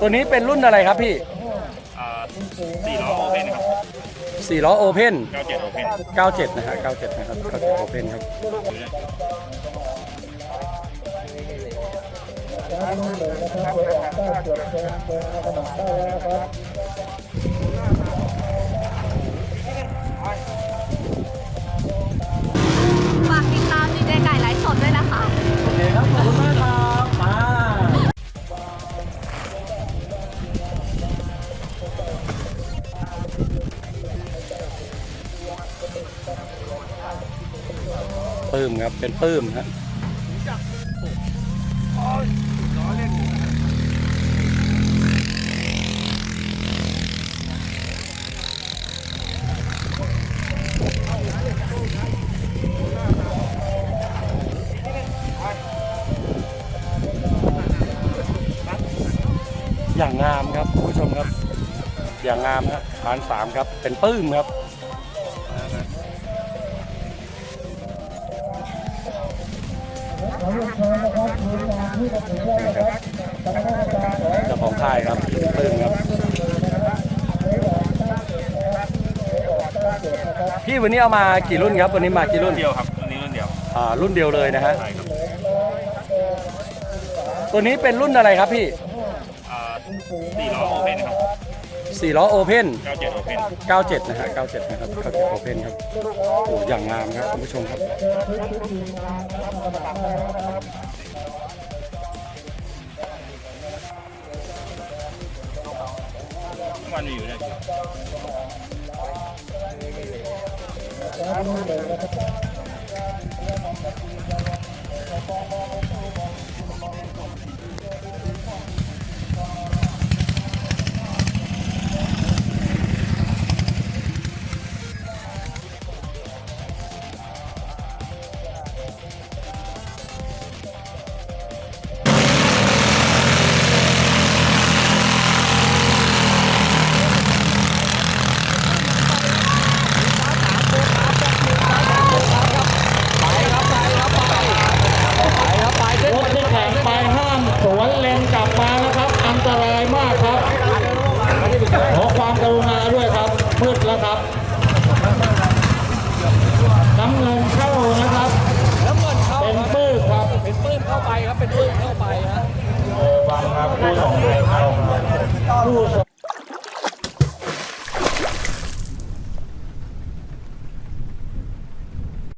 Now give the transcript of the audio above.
ตัวนี้เป็นรุ่นอะไรครับพี่อ่าสี่ล้อโอเพนครับ4ล้อโอเพนเก้าเจ็ดโอเพน97นะฮะ97นะครับ97โอเพนครับ ปื้มครับ เป็นปื้มฮะอย่างงามครับคุณผู้ชมครับ อย่างงามฮะฐานสามครับ เป็นปื้มครับ เจ้าของค่ายครับปื้มครับ พี่วันนี้เอามากี่รุ่นครับ วันนี้มากี่รุ่นเดียวครับตัวนี้รุ่นเดียวอ่ารุ่นเดียวเลยนะฮะ ใช่ครับตัวนี้เป็นรุ่นอะไรครับพี่ อ่าสี่ล้อโอเพนครับ 4ล้อโอเพนเก้าเจ็ดโอเพน97 นะฮะ97 นะครับ97โอเพนครับโอ้อย่างงามครับคุณผู้ชมครับทุกวันมีอยู่เนี่ยเเข้าไปครับคู่